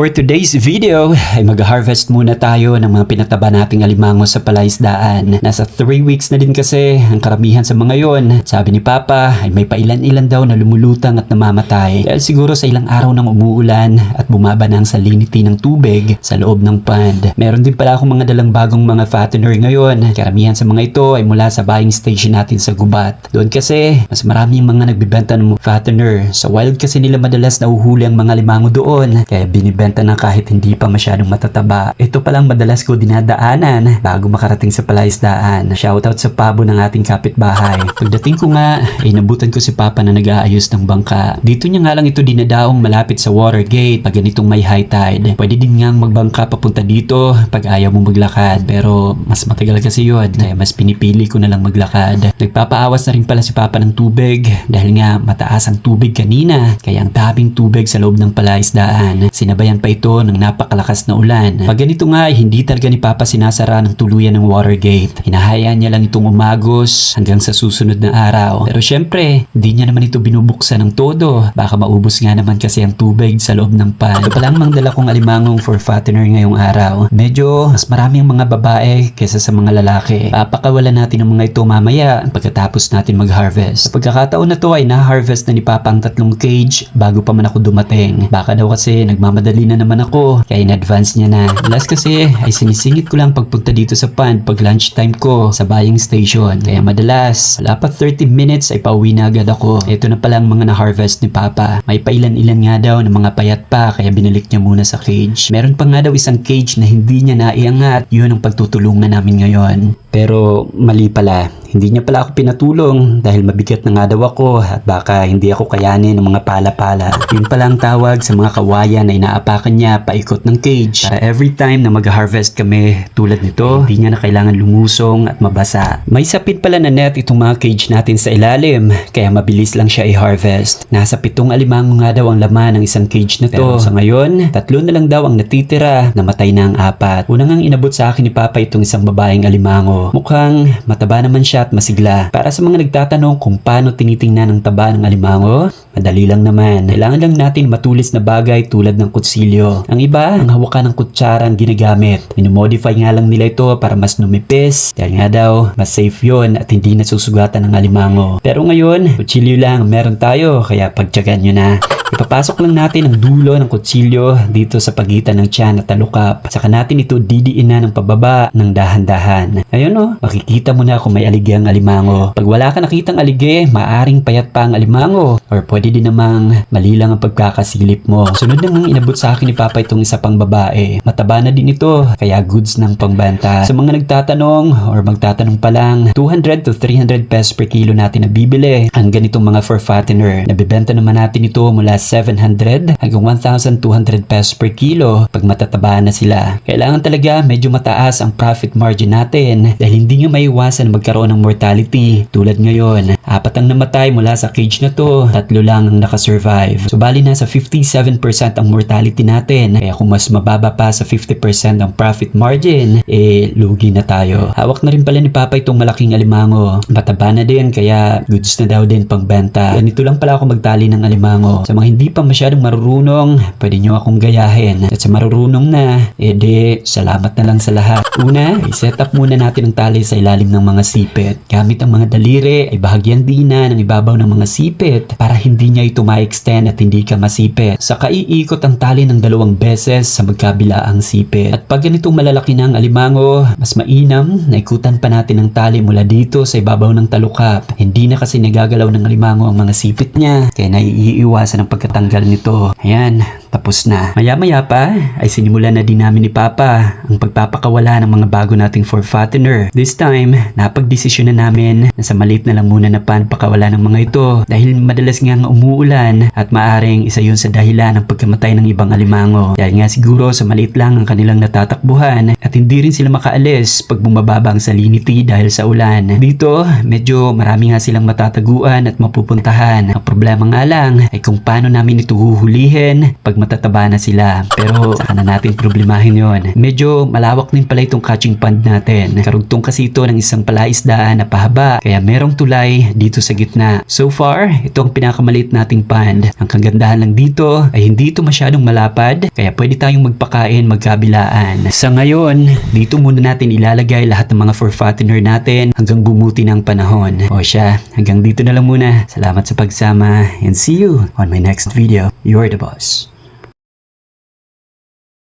For today's video ay mag-harvest muna tayo ng mga pinataba nating alimango sa palaisdaan. Nasa 3 weeks na din kasi ang karamihan sa mga yon. Sabi ni Papa ay may pailan-ilan daw na lumulutang at namamatay. Dahil siguro sa ilang araw ng umuulan at bumaba na ang salinity ng tubig sa loob ng pond. Meron din pala akong mga dalang bagong mga fattener ngayon. Karamihan sa mga ito ay mula sa buying station natin sa Gubat. Doon kasi mas marami yung mga nagbibenta ng fattener. Sa wild kasi nila madalas nauhuli ang mga limango doon. Kaya binibenta na kahit hindi pa masyadong matataba. Ito palang madalas ko dinadaanan bago makarating sa palaisdaan. Shoutout sa pabo ng ating kapitbahay. Pagdating ko nga, ay nabutan ko si Papa na nag-aayos ng bangka. Dito niya nga lang ito dinadaong malapit sa Watergate pag ganitong may high tide. Pwede din nga magbangka papunta dito pag ayaw mo maglakad. Pero mas matagal kasi yun. Kaya mas pinipili ko na lang maglakad. Nagpapaawas na rin pala si Papa ng tubig dahil nga mataas ang tubig kanina. Kaya ang daming tubig sa loob ng palaisdaan. Sinabayan pa ito ng napakalakas na ulan. Pag ganito nga ay hindi talaga ni Papa sinasara ng tuluyan ng Watergate. Hinahayaan niya lang itong umagos hanggang sa susunod na araw. Pero syempre, hindi niya naman ito binubuksan ng todo. Baka maubos nga naman kasi ang tubig sa loob ng pan. Ito palang mang dala kong alimangong for fattener ngayong araw. Medyo mas maraming mga babae kaysa sa mga lalaki. Papakawalan natin ang mga ito mamaya pagkatapos natin mag-harvest. Sa pagkakataon na to ay na-harvest na ni Papa ang tatlong cage bago pa man ako dumating. Baka daw kasi nagmamadali na naman ako kaya in advance niya na. Last kasi ay sinisingit ko lang pagpunta dito sa pond pag lunchtime ko sa buying station. Kaya madalas, wala pa 30 minutes ay pauwi na agad ako. Ito na pala ang mga na-harvest ni Papa. May pailan-ilan nga daw ng mga payat pa kaya binalik niya muna sa cage. Meron pa nga daw isang cage na hindi niya naiangat. Yun ang pagtutulungan namin ngayon. Pero mali pala, hindi niya pala ako pinatulong dahil mabigat na nga daw ako at baka hindi ako kayanin ng mga pala-pala. Yun pala ang tawag sa mga kawayan na inaapakan niya paikot ng cage. Para every time na mag-harvest kami tulad nito, hindi niya na kailangan lumusong at mabasa. May sapit pala na net itong mga cage natin sa ilalim, kaya mabilis lang siya i-harvest. Nasa pitong alimango nga daw ang laman ng isang cage na to. Pero sa ngayon, tatlo na lang daw ang natitira, namatay na ang apat. Unang ang inabot sa akin ni Papa itong isang babaeng alimango. Mukhang mataba naman siya at masigla. Para sa mga nagtatanong kung paano tinitingnan ang taba ng alimango, madali lang naman. Kailangan lang natin matulis na bagay tulad ng kutsilyo. Ang iba, ang hawakan ng kutsara ang ginagamit. Minomodify nga lang nila ito para mas numipis. Dahil nga daw, mas safe yon at hindi nasusugatan ng alimango. Pero ngayon, kutsilyo lang meron tayo kaya pagtyagan nyo na. Ipapasok lang natin ang dulo ng kutsilyo dito sa pagitan ng tiyan at talukap. Saka natin ito didiin na ng pababa ng dahan-dahan. Ayun o, makikita mo na kung may aligay ang alimango. Pag wala ka nakitang aligay, maaring payat pa ang alimango. Or pwede din namang mali lang ang pagkakasilip mo. Sunod na nang inabot sa akin ni Papa itong isa pang babae. Mataba na din ito, kaya goods ng pangbenta. Sa mga nagtatanong or magtatanong pa lang, 200 to 300 pesos per kilo natin na bibili ang ganitong mga for fattener. Nabibenta naman natin ito mula 700 hanggang 1,200 pesos per kilo pag matataba na sila. Kailangan talaga medyo mataas ang profit margin natin dahil hindi nga maiwasan magkaroon ng mortality. Tulad ngayon, apat ang namatay mula sa cage na to, tatlo lang ang nakasurvive. So bali nasa 57% ang mortality natin. Kaya kung mas mababa pa sa 50% ang profit margin, eh lugi na tayo. Hawak na rin pala ni Papa itong malaking alimango. Mataba na din kaya goods na daw din pang benta. Ganito lang pala ako magtali ng alimango. Sa mga hindi pa masyadong marurunong, pwede nyo akong gayahin. At sa marurunong na, edi salamat na lang sa lahat. Una, i-set up muna natin ang tali sa ilalim ng mga sipit. Gamit ang mga daliri ay bahagyan na ng ibabaw ng mga sipit para hindi niya ito ma-extend at hindi ka masipit. Saka iikot ang tali ng dalawang beses sa magkabila ang sipit. At pag ganitong malalaki na ang alimango, mas mainam na ikutan pa natin ang tali mula dito sa ibabaw ng talukap. Hindi na kasi nagagalaw ng alimango ang mga sipit niya, kaya naiiwasan ang pagkatanggal nito. Ayan, tapos na. Maya-maya pa ay sinimulan na din namin ni Papa ang pagpapakawala ng mga bago nating for fattener. This time, napagdesisyon na namin na sa maliit na lang muna na pan pakawala ng mga ito dahil madalas nga nga umuulan at maaring isa yun sa dahilan ng pagkamatay ng ibang alimango. Dahil nga siguro sa maliit lang ang kanilang natatakbuhan at hindi rin sila makaalis pag bumababa ang salinity dahil sa ulan. Dito, medyo marami nga silang matataguan at mapupuntahan. Ang problema nga lang ay kung paano namin ito huhulihin pag matataba na sila. Pero saka na natin problemahin yon. Medyo malawak din pala itong catching pond natin. Karugtong kasi ito ng isang palaisdaan na pahaba. Kaya merong tulay dito sa gitna. So far, ito ang pinakamaliit nating pond. Ang kagandahan lang dito ay hindi ito masyadong malapad. Kaya pwede tayong magpakain magkabilaan. Sa ngayon, dito muna natin ilalagay lahat ng mga for fattener natin hanggang bumuti ng panahon. O siya, hanggang dito na lang muna. Salamat sa pagsama and see you on my next video. You're the boss.